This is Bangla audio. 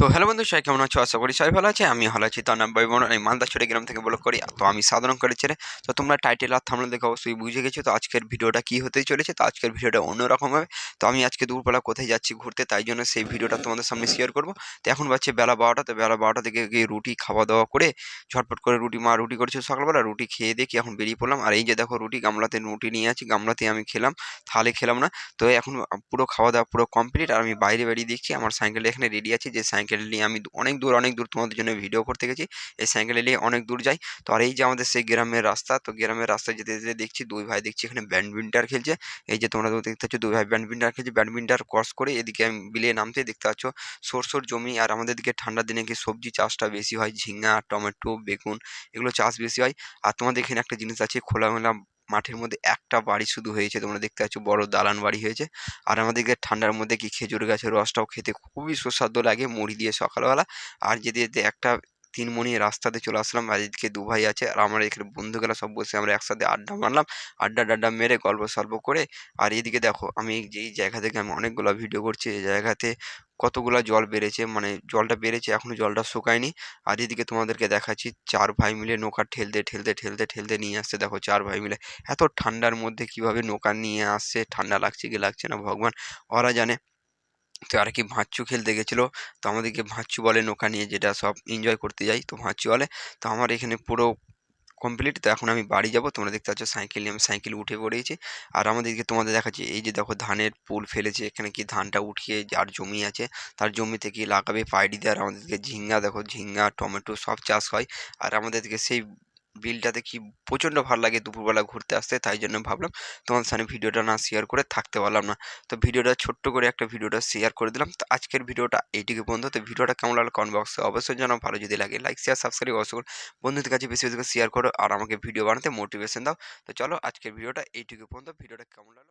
তো হ্যালো বন্ধু, সবাই কেমন আছো? আশা করি সবাই ভালো আছে। আমি ভালো আছি। তো নাম বোন আমি মালদা ছড়ে গ্রাম থেকে ব্লগ করি। তো আমি সাধারণ করে ছেড়ে, তো তোমরা টাইটেল আর থামলে দেখে অবশ্যই বুঝে গেছো। তো আজকের ভিডিওটা কী হতেই চলেছে? তো আজকের ভিডিওটা অন্যরকম হবে। তো আমি আজকে দুপুরবেলা কোথায় যাচ্ছি ঘুরতে, তাই জন্য সেই ভিডিওটা তোমাদের সামনে শেয়ার করব। তো এখন বাচ্চে বেলা বারোটা। তো বেলা বারোটা থেকে গিয়ে রুটি খাওয়া দাওয়া করে ঝটপট করে রুটি, মা রুটি করেছে সকালবেলা। রুটি খেয়ে দেখি এখন বেরিয়ে পড়লাম। আর এই যে দেখো রুটি, গামলাতে রুটি নিয়ে আছি। গামলাতে আমি খেলাম। থালে খেলাম না। তো এখন পুরো খাওয়া দাওয়া পুরো কমপ্লিট আর আমি বাইরে বেরিয়ে দেখছি। আমার সাইকেল এখানে রেডি আছে। যে সাইকেল নিয়ে আমি অনেক দূর অনেক দূর তোমাদের জন্য ভিডিও করতে গেছি। এই সাইকেলে নিয়ে অনেক দূর যাই। তো আর এই যে আমাদের সেই গ্রামের রাস্তা, তো গ্রামের রাস্তায় যেতে যেতে দেখছি দুই ভাই দেখছি এখানে ব্যাডমিন্টন খেলছে। এই যে তোমরা দেখতে পাচ্ছ দুই ভাই ব্যাডমিন্টন খেলছে। ব্যাডমিন্টন ক্রস করে এদিকে আমি বিলে নামতে দেখতে পাচ্ছ সরষের জমি। আর আমাদের দিকে ঠান্ডার দিনে কি সবজি চাষটা বেশি হয়? ঝিঙ্গা টমেটো, বেগুন, এগুলো চাষ বেশি হয়। আর তোমাদের এখানে একটা জিনিস আছে খোলামেলা মাঠের মধ্যে একটা বাড়ি শুধু হয়েছে, তোমরা দেখতে পাচ্ছ বড় দালান বাড়ি হয়েছে। আর আমাদেরকে ঠান্ডার মধ্যে কি খেজুর গাছের রসটাও খেতে খুবই সুস্বাদু লাগে, মুড়ি দিয়ে সকালবেলা। আর যেতে যেতে একটা তিনমণি রাস্তাতে চলে আসলাম এদিকে দু ভাই আছে, আর আমার এখানে বন্ধুগুলা সব বসে আমরা একসাথে আড্ডা মারলাম, আড্ডা টাড্ডা মেরে গল্প সল্প করে। আর এদিকে দেখো, আমি যেই জায়গা থেকে আমি অনেকগুলো ভিডিও করছি, এই জায়গাতে কতগুলা জল বেড়েছে মানে জলটা বেড়েছে, এখনও জলটা শুকায়নি। আর এদিকে তোমাদেরকে দেখাচ্ছি, চার ভাই মিলে নৌকা ঠেলতে ঠেলতে ঠেলতে ঠেলতে নিয়ে আসছে। দেখো, চার ভাই মিলে। এত ঠান্ডার মধ্যে কীভাবে নৌকা নিয়ে আসছে, ঠান্ডা লাগছে কি লাগছে না ভগবান, ওরা জানে। তো আর কি ভাঁচ্চু খেলতে গেছিল, তো আমাদেরকে ভাঁচ্চু বলে নৌকা নিয়ে যেটা সব এনজয় করতে যাই, তো ভাঁচ্চু বলে। তো আমার এখানে পুরো কমপ্লিট তো এখন আমি বাড়ি যাব। তোমরা দেখতে পাচ্ছ সাইকেল নিয়ে আমি সাইকেল উঠে পড়েছি। আর আমাদেরকে তোমাদের দেখাচ্ছি, এই যে দেখো ধানের পুল ফেলেছে, এখানে কি ধানটা উঠিয়ে যার জমি আছে, তার জমিতে কি লাগাবে পাইডি দিয়ে আর আমাদেরকে ঝিঙ্গা দেখো, ঝিঙ্গা, টমেটো সব চাষ হয়। আর আমাদেরকে সেই বিলটাতে কি প্রচণ্ড ভালো লাগে দুপুরবেলা ঘুরতে আসতে, তাই জন্য ভাবলাম তোমার সামনে ভিডিওটা না শেয়ার করে থাকতে পারলাম না। তো ভিডিওটা ছোট্ট করে একটা ভিডিওটা শেয়ার করে দিলাম। তো আজকের ভিডিওটা এইটিকে বন্ধু তো ভিডিওটা কেমন লাগল কমেন্ট বক্সে অবশ্যই জানাও। ভালো যদি লাগে লাইক শেয়ার সাবস্ক্রাইব অবশ্যই করো। বন্ধুদের কাছে বেশি বেশি করে শেয়ার করো আর আমাকে ভিডিও বানাতে মোটিভেশন দাও। তো চলো আজকের ভিডিওটা এইটুকু পর্যন্ত। ভিডিওটা কেমন লাগল